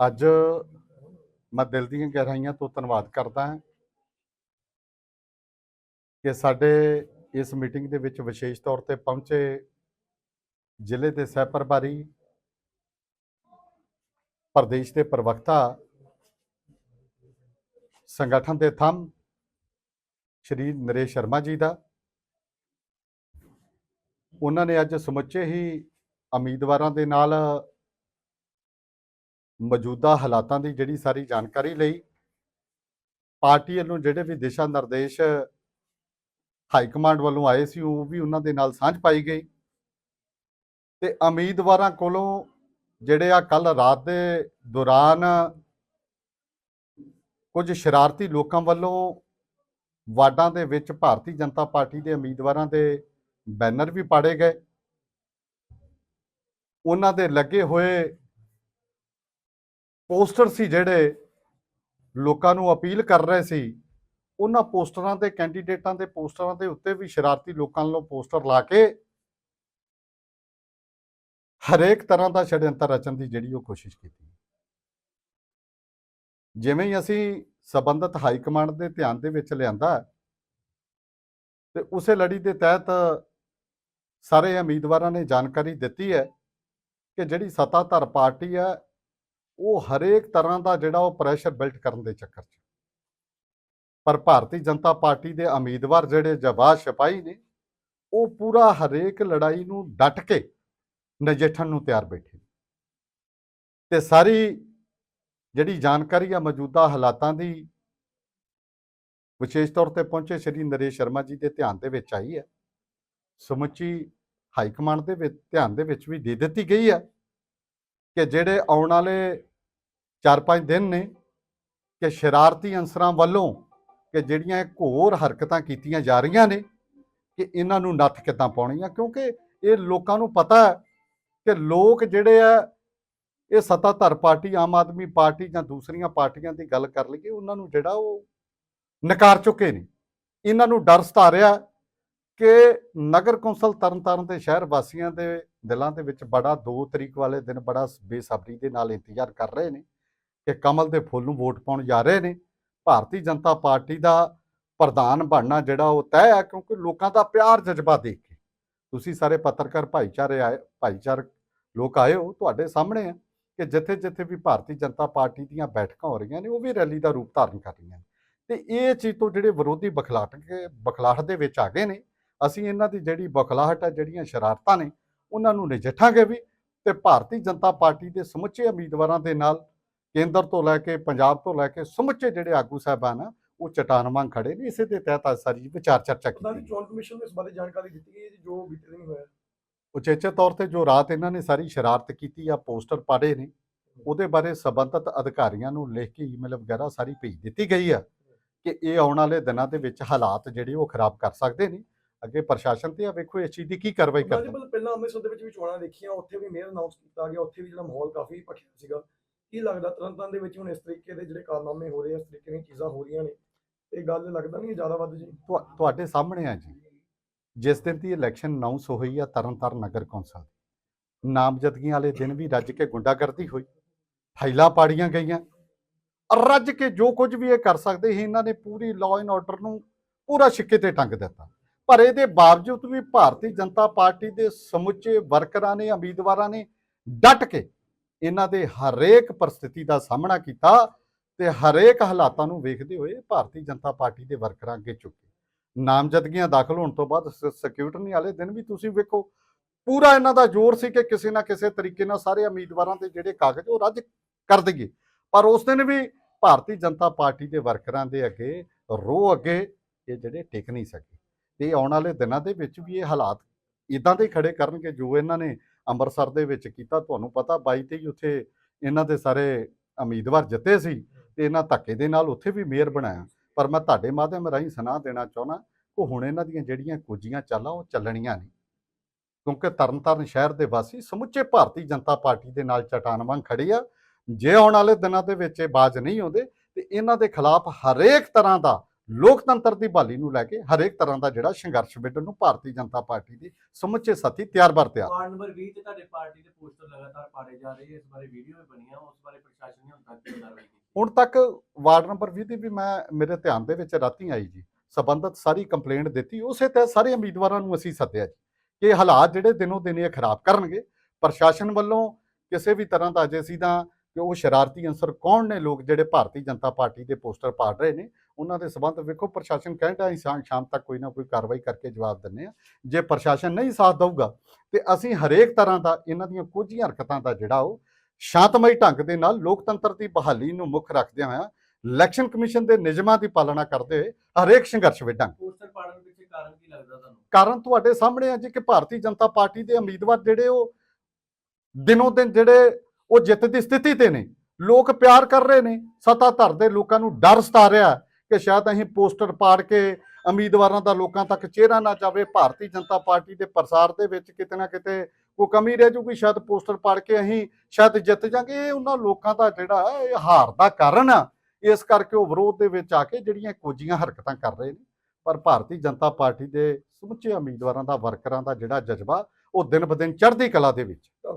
ਅੱਜ ਮੈਂ ਦਿਲ ਦੀਆਂ ਗਹਿਰਾਈਆਂ ਤੋਂ ਧੰਨਵਾਦ ਕਰਦਾ ਹਾਂ ਕਿ ਸਾਡੇ ਇਸ ਮੀਟਿੰਗ ਦੇ ਵਿੱਚ ਵਿਸ਼ੇਸ਼ ਤੌਰ ਤੇ ਪਹੁੰਚੇ ਜ਼ਿਲ੍ਹੇ ਦੇ ਸਹਿ ਪ੍ਰਭਾਰੀ, ਪ੍ਰਦੇਸ਼ ਦੇ ਪ੍ਰਵਕਤਾ, ਸੰਗਠਨ ਦੇ ਥੰਮ, ਸ਼੍ਰੀ ਨਰੇਸ਼ ਸ਼ਰਮਾ ਜੀ ਦਾ। ਉਹਨਾਂ ਨੇ ਅੱਜ ਸਮੁੱਚੇ ਹੀ ਉਮੀਦਵਾਰਾਂ ਦੇ ਨਾਲ ਮੌਜੂਦਾ ਹਾਲਾਤਾਂ ਦੀ ਜਿਹੜੀ ਸਾਰੀ ਜਾਣਕਾਰੀ ਲਈ ਪਾਰਟੀ ਵੱਲੋਂ ਜਿਹੜੇ ਵੀ ਦਿਸ਼ਾ ਨਿਰਦੇਸ਼ ਹਾਈ ਕਮਾਂਡ ਵੱਲੋਂ ਆਏ ਸੀ, ਉਹ ਵੀ ਉਹਨਾਂ ਦੇ ਨਾਲ ਸਾਂਝ ਪਾਈ ਗਈ। ਤੇ ਉਮੀਦਵਾਰਾਂ ਕੋਲੋਂ ਜਿਹੜੇ ਆ ਕੱਲ ਰਾਤ ਦੇ ਦੌਰਾਨ ਕੁਝ ਸ਼ਰਾਰਤੀ ਲੋਕਾਂ ਵੱਲੋਂ ਵਾਰਡਾਂ ਦੇ ਵਿੱਚ ਭਾਰਤੀ ਜਨਤਾ ਪਾਰਟੀ ਦੇ ਉਮੀਦਵਾਰਾਂ ਦੇ ਬੈਨਰ ਵੀ ਪਾੜੇ ਗਏ। ਉਹਨਾਂ ਦੇ ਲੱਗੇ ਹੋਏ ਪੋਸਟਰ ਸੀ ਜਿਹੜੇ ਲੋਕਾਂ ਨੂੰ ਅਪੀਲ ਕਰ ਰਹੇ ਸੀ, ਉਹਨਾਂ ਪੋਸਟਰਾਂ ਦੇ ਕੈਂਡੀਡੇਟਾਂ ਦੇ ਪੋਸਟਰਾਂ ਦੇ ਉੱਤੇ ਵੀ ਸ਼ਰਾਰਤੀ ਲੋਕਾਂ ਵੱਲੋਂ ਪੋਸਟਰ ਲਾ ਕੇ ਹਰੇਕ ਤਰ੍ਹਾਂ ਦਾ ਛੜਯੰਤਰ ਰਚਣ ਦੀ ਜਿਹੜੀ ਉਹ ਕੋਸ਼ਿਸ਼ ਕੀਤੀ। ਜਿਵੇਂ ਹੀ ਅਸੀਂ ਸਬੰਧਤ ਹਾਈ ਕਮਾਂਡ ਦੇ ਧਿਆਨ ਦੇ ਵਿੱਚ ਲਿਆਂਦਾ ਤੇ ਉਸੇ ਲੜੀ ਦੇ ਤਹਿਤ ਸਾਰੇ ਉਮੀਦਵਾਰਾਂ ਨੇ ਜਾਣਕਾਰੀ ਦਿੱਤੀ ਹੈ ਕਿ ਜਿਹੜੀ ਸੱਤਾਧਾਰ ਪਾਰਟੀ ਹੈ ਉਹ ਹਰੇਕ ਤਰ੍ਹਾਂ ਦਾ ਜਿਹੜਾ ਉਹ ਪ੍ਰੈਸ਼ਰ ਬਿਲਟ ਕਰਨ ਦੇ ਚੱਕਰ 'ਚ ਪਰ ਭਾਰਤੀ ਜਨਤਾ ਪਾਰਟੀ ਦੇ ਉਮੀਦਵਾਰ ਜਿਹੜੇ ਜਵਾਬ ਸਿਪਾਹੀ ਨੇ, ਉਹ ਪੂਰਾ ਹਰੇਕ ਲੜਾਈ ਨੂੰ ਡਟ ਕੇ ਨਜਿੱਠਣ ਨੂੰ ਤਿਆਰ ਬੈਠੇ ਨੇ। ਤੇ ਸਾਰੀ ਜਿਹੜੀ ਜਾਣਕਾਰੀ ਆ ਮੌਜੂਦਾ ਹਾਲਾਤਾਂ ਦੀ ਵਿਸ਼ੇਸ਼ ਤੌਰ ਤੇ ਪਹੁੰਚੇ ਸ਼੍ਰੀ ਨਰੇਸ਼ ਸ਼ਰਮਾ ਜੀ ਦੇ ਧਿਆਨ ਦੇ ਵਿੱਚ ਆਈ ਹੈ ਸਮੁੱਚੀ ਹਾਈ ਕਮਾਂਡ ਦੇ ਵਿੱਚ ਧਿਆਨ ਦੇ ਵਿੱਚ ਵੀ ਦੇ ਦਿੱਤੀ ਗਈ ਹੈ ਕਿ ਜਿਹੜੇ ਆਉਣ ਵਾਲੇ 4-5 ਦਿਨ ਨੇ ਕਿ ਸ਼ਰਾਰਤੀ ਅੰਸਰਾਂ ਵੱਲੋਂ ਕਿ ਜਿਹੜੀਆਂ ਇਹ ਘੋਰ ਹਰਕਤਾਂ ਕੀਤੀਆਂ ਜਾ ਰਹੀਆਂ ਨੇ ਕਿ ਇਹਨਾਂ ਨੂੰ ਨੱਥ ਕਿੱਦਾਂ ਪਾਉਣੀ ਆ ਕਿਉਂਕਿ ਇਹ ਲੋਕਾਂ ਨੂੰ ਪਤਾ ਹੈ ਕਿ ਲੋਕ ਜਿਹੜੇ ਆ, ਇਹ ਸੱਤਾਧਰ ਪਾਰਟੀ, ਆਮ ਆਦਮੀ ਪਾਰਟੀ ਜਾਂ ਦੂਸਰੀਆਂ ਪਾਰਟੀਆਂ ਦੀ ਗੱਲ ਕਰ ਲਈਏ, ਉਹਨਾਂ ਨੂੰ ਜਿਹੜਾ ਉਹ ਨਕਾਰ ਚੁੱਕੇ ਨੇ। ਇਹਨਾਂ ਨੂੰ ਡਰ ਸਤਾਰਿਆ ਕਿ ਨਗਰ ਕੌਂਸਲ ਤਰਨਤਾਰਨ ਦੇ ਸ਼ਹਿਰ ਵਾਸੀਆਂ ਦੇ ਦਿਲਾਂ ਦੇ ਵਿੱਚ ਬੜਾ 2 ਤਰੀਕ ਵਾਲੇ ਦਿਨ ਬੜਾ ਬੇਸਬਰੀ ਦੇ ਨਾਲ ਇੰਤਜ਼ਾਰ ਕਰ ਰਹੇ ਨੇ। ਕਿ ਕਮਲ ਦੇ ਫੁੱਲ ਨੂੰ ਵੋਟ ਪਾਉਣ ਜਾ ਰਹੇ ਨੇ। ਭਾਰਤੀ ਜਨਤਾ ਪਾਰਟੀ ਦਾ ਪ੍ਰਧਾਨ ਬਣਨਾ ਜਿਹੜਾ ਉਹ ਤੈਅ ਹੈ ਕਿਉਂਕਿ ਲੋਕਾਂ ਦਾ ਪਿਆਰ ਜਜ਼ਬਾ ਦੇਖ ਕੇ। ਤੁਸੀਂ ਸਾਰੇ ਪੱਤਰਕਾਰ, ਭਾਈਚਾਰੇ ਆਏ, ਭਾਈਚਾਰਕ ਲੋਕ ਆਏ ਹੋ, ਤੁਹਾਡੇ ਸਾਹਮਣੇ ਆ ਕਿ ਜਿੱਥੇ ਜਿੱਥੇ ਵੀ ਭਾਰਤੀ ਜਨਤਾ ਪਾਰਟੀ ਦੀਆਂ ਬੈਠਕਾਂ ਹੋ ਰਹੀਆਂ ਨੇ, ਉਹ ਵੀ ਰੈਲੀ ਦਾ ਰੂਪ ਧਾਰਨ ਕਰ ਰਹੀਆਂ ਨੇ। ਤੇ ਇਹ ਚੀਜ਼ ਤੋਂ ਜਿਹੜੇ ਵਿਰੋਧੀ ਬਖਲਾਟ ਕੇ, ਬਖਲਾਹਟ ਦੇ ਵਿੱਚ ਆ ਗਏ ਨੇ, ਅਸੀਂ ਇਹਨਾਂ ਦੀ ਜਿਹੜੀ ਬਖਲਾਹਟ ਹੈ ਜਿਹੜੀਆਂ ਸ਼ਰਾਰਤਾਂ ਨੇ, ਉਹਨਾਂ ਨੂੰ ਨਜਿੱਠਾਂਗੇ ਵੀ ਤੇ ਭਾਰਤੀ ਜਨਤਾ ਪਾਰਟੀ ਦੇ ਸਮੁੱਚੇ ਉਮੀਦਵਾਰਾਂ ਦੇ ਨਾਲ ਕੇਂਦਰ ਤੋਂ ਲੈ ਕੇ ਪੰਜਾਬ ਤੋਂ ਲੈ ਕੇ ਸਮੁੱਚੇ ਜਿਹੜੇ ਆਗੂ ਸਾਹਿਬਾਨ ਆ ਉਹ ਚਟਾਨ ਵਾਂਗ ਖੜੇ ਨੇ ਇਸੇ ਦੇ ਤਹਿਤ ਅੱਜ ਸਾਰੀ ਵਿਚਾਰ ਚਰਚਾ ਕੀਤੀ ਚੋਣ ਕਮਿਸ਼ਨ ਨੂੰ ਇਸ ਬਾਰੇ ਜਾਣਕਾਰੀ ਦਿੱਤੀ ਗਈ ਹੈ ਜੀ ਬੀਤੇ ਦਿਨ ਹੋਇਆ। ਉਚੇਚੇ ਤੌਰ ਤੇ ਜੋ ਰਾਤ ਇਹਨਾਂ ਨੇ ਸਾਰੀ ਸ਼ਰਾਰਤ ਕੀਤੀ ਆ ਪੋਸਟਰ ਪਾੜੇ ਨੇ ਉਹਦੇ ਬਾਰੇ ਸਬੰਧਤ ਅਧਿਕਾਰੀਆਂ ਨੂੰ ਲਿਖ ਕੇ ਈਮੇਲ ਵਗੈਰਾ ਸਾਰੀ ਭੇਜ ਦਿੱਤੀ ਗਈ ਆ ਕਿ ਇਹ ਆਉਣ ਵਾਲੇ ਦਿਨਾਂ ਦੇ ਵਿੱਚ ਹਾਲਾਤ ਜਿਹੜੇ ਉਹ ਖਰਾਬ ਕਰ ਸਕਦੇ ਨੇ। ਅੱਗੇ ਪ੍ਰਸ਼ਾਸਨ ਤੇ ਆ ਵੇਖੋ ਇਸ ਚੀਜ਼ ਦੀ ਕੀ ਕਾਰਵਾਈ ਕਰਦਾ ਪਹਿਲਾਂ ਅੰਮ੍ਰਿਤਸਰ ਦੇ ਵਿੱਚ ਵੀ ਚੋਣਾਂ ਦੇਖੀਆਂ ਉੱਥੇ ਵੀ ਮੇਅਰ ਅਨਾਉਂਸ ਕੀਤਾ ਗਿਆ ਉੱਥੇ ਵੀ ਜਿਹੜਾ ਮਾਹੌਲ ਕਾਫੀ ਭਖਿਆ ਸੀਗਾ। ਕੀ ਲੱਗਦਾ ਤਰਨਤਾਰਨ ਦੇ ਵਿੱਚ ਹੁਣ ਇਸ ਤਰੀਕੇ ਦੇ ਜਿਹੜੇ ਕਾਰਨਾਮੇ ਹੋ ਰਹੇ ਆ ਇਸ ਤਰੀਕੇ ਦੀਆਂ ਚੀਜ਼ਾਂ ਹੋ ਰਹੀਆਂ ਨੇ ਇਹ ਗੱਲ ਲੱਗਦਾ ਨਹੀਂ ਜ਼ਿਆਦਾ ਵੱਧ ਜੀ? ਤੁਹਾ- ਤੁਹਾਡੇ ਸਾਹਮਣੇ ਆ ਜੀ। ਜਿਸ ਦਿਨ ਦੀ ਇਲੈਕਸ਼ਨ ਅਨਾਉਂਸ ਹੋਈ ਆ ਤਰਨਤਾਰਨ ਨਗਰ ਕੌਂਸਲ ਦੀ, ਨਾਮਜ਼ਦਗੀਆਂ ਵਾਲੇ ਦਿਨ ਵੀ ਰੱਜ ਕੇ ਗੁੰਡਾਗਰਦੀ ਹੋਈ ਫਾਈਲਾਂ ਪਾੜੀਆਂ ਗਈਆਂ ਔਰ ਰੱਜ ਕੇ ਜੋ ਕੁਝ ਵੀ ਇਹ ਕਰ ਸਕਦੇ ਸੀ ਇਹਨਾਂ ਨੇ ਪੂਰੀ ਲਾਅ ਐਂਡ ਆਰਡਰ ਨੂੰ ਪੂਰਾ ਛਿੱਕੇ ਤੇ ਟੰਗ ਦਿੱਤਾ। ਪਰ ਇਹਦੇ ਬਾਵਜੂਦ ਵੀ ਭਾਰਤੀ ਜਨਤਾ ਪਾਰਟੀ ਦੇ ਸਮੁੱਚੇ ਵਰਕਰਾਂ ਨੇ ਉਮੀਦਵਾਰਾਂ ਨੇ ਡਟ ਕੇ ਇਹਨਾਂ ਦੇ ਹਰੇਕ ਪਰਿਸਥਿਤੀ ਦਾ ਸਾਹਮਣਾ ਕੀਤਾ ਤੇ ਹਰੇਕ ਹਾਲਾਤਾਂ ਨੂੰ ਵੇਖਦੇ ਹੋਏ ਭਾਰਤੀ ਜਨਤਾ ਪਾਰਟੀ ਦੇ ਵਰਕਰਾਂ ਅੱਗੇ ਚੁੱਕੇ ਨਾਮਜ਼ਦਗੀਆਂ ਦਾਖਲ ਹੋਣ ਤੋਂ ਬਾਅਦ ਸਿਕਿਉਰਿਟੀ ਵਾਲੇ ਦਿਨ ਵੀ ਤੁਸੀਂ ਵੇਖੋ, ਪੂਰਾ ਇਹਨਾਂ ਦਾ ਜ਼ੋਰ ਸੀ ਕਿ ਕਿਸੇ ਨਾ ਕਿਸੇ ਤਰੀਕੇ ਨਾਲ ਸਾਰੇ ਉਮੀਦਵਾਰਾਂ ਦੇ ਜਿਹੜੇ ਕਾਗਜ਼ ਉਹ ਰੱਦ ਕਰ ਦਈਏ। ਪਰ ਉਸ ਦਿਨ ਵੀ ਭਾਰਤੀ ਜਨਤਾ ਪਾਰਟੀ ਦੇ ਵਰਕਰਾਂ ਦੇ ਅੱਗੇ ਰੋ ਅੱਗੇ ਇਹ ਜਿਹੜੇ ਟਿਕ ਨਹੀਂ ਸਕੇ। ਤੇ ਆਉਣ ਵਾਲੇ ਦਿਨਾਂ ਦੇ ਵਿੱਚ ਵੀ ਇਹ ਹਾਲਾਤ ਇਦਾਂ ਦੇ ਹੀ ਖੜੇ ਕਰਨਗੇ ਜੋ ਇਹਨਾਂ ਨੇ ਅੰਮ੍ਰਿਤਸਰ ਦੇ ਵਿੱਚ ਕੀਤਾ, ਤੁਹਾਨੂੰ ਪਤਾ 22 ਤੇ ਹੀ ਉੱਥੇ ਇਹਨਾਂ ਦੇ ਸਾਰੇ ਉਮੀਦਵਾਰ ਜਿੱਤੇ ਸੀ ਤੇ ਇਹਨਾਂ ਧੱਕੇ ਦੇ ਨਾਲ ਉੱਥੇ ਵੀ ਮੇਅਰ ਬਣਾਇਆ। ਪਰ ਮੈਂ ਤੁਹਾਡੇ ਮਾਧਿਅਮ ਰਾਹੀਂ ਸੁਣਾ ਦੇਣਾ ਚਾਹੁੰਦਾ ਕਿ ਹੁਣ ਇਹਨਾਂ ਦੀਆਂ ਜਿਹੜੀਆਂ ਕੁਝੀਆਂ ਚਾਲਾਂ ਉਹ ਚੱਲਣੀਆਂ ਨਹੀਂ। ਕਿਉਂਕਿ ਤਰਨਤਾਰਨ ਸ਼ਹਿਰ ਦੇ ਵਾਸੀ ਸਮੁੱਚੇ ਭਾਰਤੀ ਜਨਤਾ ਪਾਰਟੀ ਦੇ ਨਾਲ ਚਟਾਨ ਵਾਂਗ ਖੜੇ ਆ। ਜੇ ਆਉਣ ਵਾਲੇ ਦਿਨਾਂ ਦੇ ਵਿੱਚ ਇਹ ਬਾਜ ਨਹੀਂ ਆਉਂਦੇ ਤੇ ਇਹਨਾਂ ਦੇ ਖਿਲਾਫ ਹਰੇਕ ਤਰ੍ਹਾਂ ਦਾ ਲੋਕਤੰਤਰ ਦੀ ਬਹਾਲੀ ਨੂੰ ਲੈ ਕੇ ਹਰੇਕ ਤਰ੍ਹਾਂ ਦਾ ਜਿਹੜਾ ਸੰਘਰਸ਼ ਵਿੱਢਣ ਨੂੰ ਭਾਰਤੀ ਜਨਤਾ ਪਾਰਟੀ ਦੀ ਸਮੁੱਚੇ ਸਾਥੀ ਤਿਆਰ ਬਰ ਤਿਆਰ। ਵਾਰਡ ਨੰਬਰ 20 ਤੇ ਤੁਹਾਡੇ ਪਾਰਟੀ ਦੇ ਪੋਸਟਰ ਲਗਾਤਾਰ ਪਾੜੇ ਜਾ ਰਹੇ ਇਸ ਬਾਰੇ ਵੀਡੀਓ ਵੀ ਬਣੀਆਂ ਉਸ ਬਾਰੇ ਪ੍ਰਸ਼ਾਸਨ ਨੇ ਹੁਣ ਹੁਣ ਤੱਕ ਵਾਰਡ ਨੰਬਰ 20 ਦੀ ਵੀ ਮੈਂ ਮੇਰੇ ਧਿਆਨ ਦੇ ਵਿੱਚ ਰਾਤੀ ਆਈ ਜੀ ਸਬੰਧਤ ਸਾਰੀ ਕੰਪਲੇਂਟ ਦਿੱਤੀ ਉਸੇ ਤਹਿਤ ਸਾਰੇ ਉਮੀਦਵਾਰਾਂ ਨੂੰ ਅਸੀਂ ਸੱਦਿਆ ਜੀ ਕਿ ਹਾਲਾਤ ਜਿਹੜੇ ਦਿਨੋਂ ਦਿਨ ਇਹ ਖਰਾਬ ਕਰਨਗੇ ਪ੍ਰਸ਼ਾਸਨ ਵੱਲੋਂ ਕਿਸੇ ਵੀ ਤਰ੍ਹਾਂ ਦਾ ਅਜੇ ਦਾ ਕਿ ਉਹ ਸ਼ਰਾਰਤੀ ਅੰਸਰ ਕੌਣ ਨੇ ਲੋਕ ਜਿਹੜੇ ਭਾਰਤੀ ਜਨਤਾ ਪਾਰਟੀ ਦੇ ਪੋਸਟਰ ਪਾੜ ਰਹੇ ਨੇ ਉਹਨਾਂ ਦੇ ਸਬੰਧ ਵੇਖੋ ਪ੍ਰਸ਼ਾਸਨ ਕਹਿੰਦਾ ਅਸੀਂ ਸ਼ਾਮ ਸ਼ਾਮ ਤੱਕ ਕੋਈ ਨਾ ਕੋਈ ਕਾਰਵਾਈ ਕਰਕੇ ਜਵਾਬ ਦਿੰਨੇ ਆ ਜੇ ਪ੍ਰਸ਼ਾਸਨ ਨਹੀਂ ਸਾਥ ਦਊਗਾ ਤੇ ਅਸੀਂ ਹਰੇਕ ਤਰ੍ਹਾਂ ਦਾ ਇਹਨਾਂ ਦੀਆਂ ਕੁਝ ਹੀ ਹਰਕਤਾਂ ਦਾ ਜਿਹੜਾ ਉਹ ਸ਼ਾਂਤਮਈ ਢੰਗ ਦੇ ਨਾਲ ਲੋਕਤੰਤਰ ਦੀ ਬਹਾਲੀ ਨੂੰ ਮੁੱਖ ਰੱਖਦਿਆਂ ਹੋਇਆਂ ਇਲੈਕਸ਼ਨ ਕਮਿਸ਼ਨ ਦੇ ਨਿਯਮਾਂ ਦੀ ਪਾਲਣਾ ਕਰਦੇ ਹੋਏ ਹਰੇਕ ਸੰਘਰਸ਼ ਵਿੱਢਾਂਗੇ। ਪੋਸਟਰ ਪਾੜਨ ਪਿੱਛੇ ਕਾਰਨ ਕੀ ਲੱਗਦਾ ਤੁਹਾਨੂੰ? ਕਾਰਨ ਤੁਹਾਡੇ ਸਾਹਮਣੇ ਆ ਜੀ ਕਿ ਭਾਰਤੀ ਜਨਤਾ ਪਾਰਟੀ ਦੇ ਉਮੀਦਵਾਰ ਜਿਹੜੇ ਉਹ ਦਿਨੋਂ ਦਿਨ ਜਿਹੜੇ ਉਹ ਜਿੱਤ ਦੀ ਸਥਿਤੀ ਤੇ ਨੇ ਲੋਕ ਪਿਆਰ ਕਰ ਰਹੇ ਨੇ ਸੱਤਾ ਧਰ ਦੇ ਲੋਕਾਂ ਨੂੰ ਡਰ ਸਤਾ ਰਿਹਾ ਕਿ ਸ਼ਾਇਦ ਅਸੀਂ ਪੋਸਟਰ ਪਾੜ ਕੇ ਉਮੀਦਵਾਰਾਂ ਦਾ ਲੋਕਾਂ ਤੱਕ ਚਿਹਰਾ ਨਾ ਜਾਵੇ, ਭਾਰਤੀ ਜਨਤਾ ਪਾਰਟੀ ਦੇ ਪ੍ਰਸਾਰ ਦੇ ਵਿੱਚ ਕਿਤੇ ਨਾ ਕਿਤੇ ਕੋਈ ਕਮੀ ਰਹਿ ਜੂਗੀ, ਸ਼ਾਇਦ ਪੋਸਟਰ ਪਾੜ ਕੇ ਅਸੀਂ ਸ਼ਾਇਦ ਜਿੱਤ ਜਾਾਂਗੇ। ਇਹ ਉਹਨਾਂ ਲੋਕਾਂ ਦਾ ਜਿਹੜਾ ਇਹ ਹਾਰ ਦਾ ਕਾਰਨ ਆ। ਇਸ ਕਰਕੇ ਉਹ ਵਿਰੋਧ ਦੇ ਵਿੱਚ ਆ ਕੇ ਜਿਹੜੀਆਂ ਕੋਝੀਆਂ ਹਰਕਤਾਂ ਕਰ ਰਹੇ ਨੇ। ਪਰ ਭਾਰਤੀ ਜਨਤਾ ਪਾਰਟੀ ਦੇ ਸਮੁੱਚੇ ਉਮੀਦਵਾਰਾਂ ਦਾ, ਵਰਕਰਾਂ ਦਾ ਜਿਹੜਾ ਜਜ਼ਬਾ, ਉਹ ਦਿਨ ਬਦਿਨ ਚੜ੍ਹਦੀ ਕਲਾ ਦੇ ਵਿੱਚ।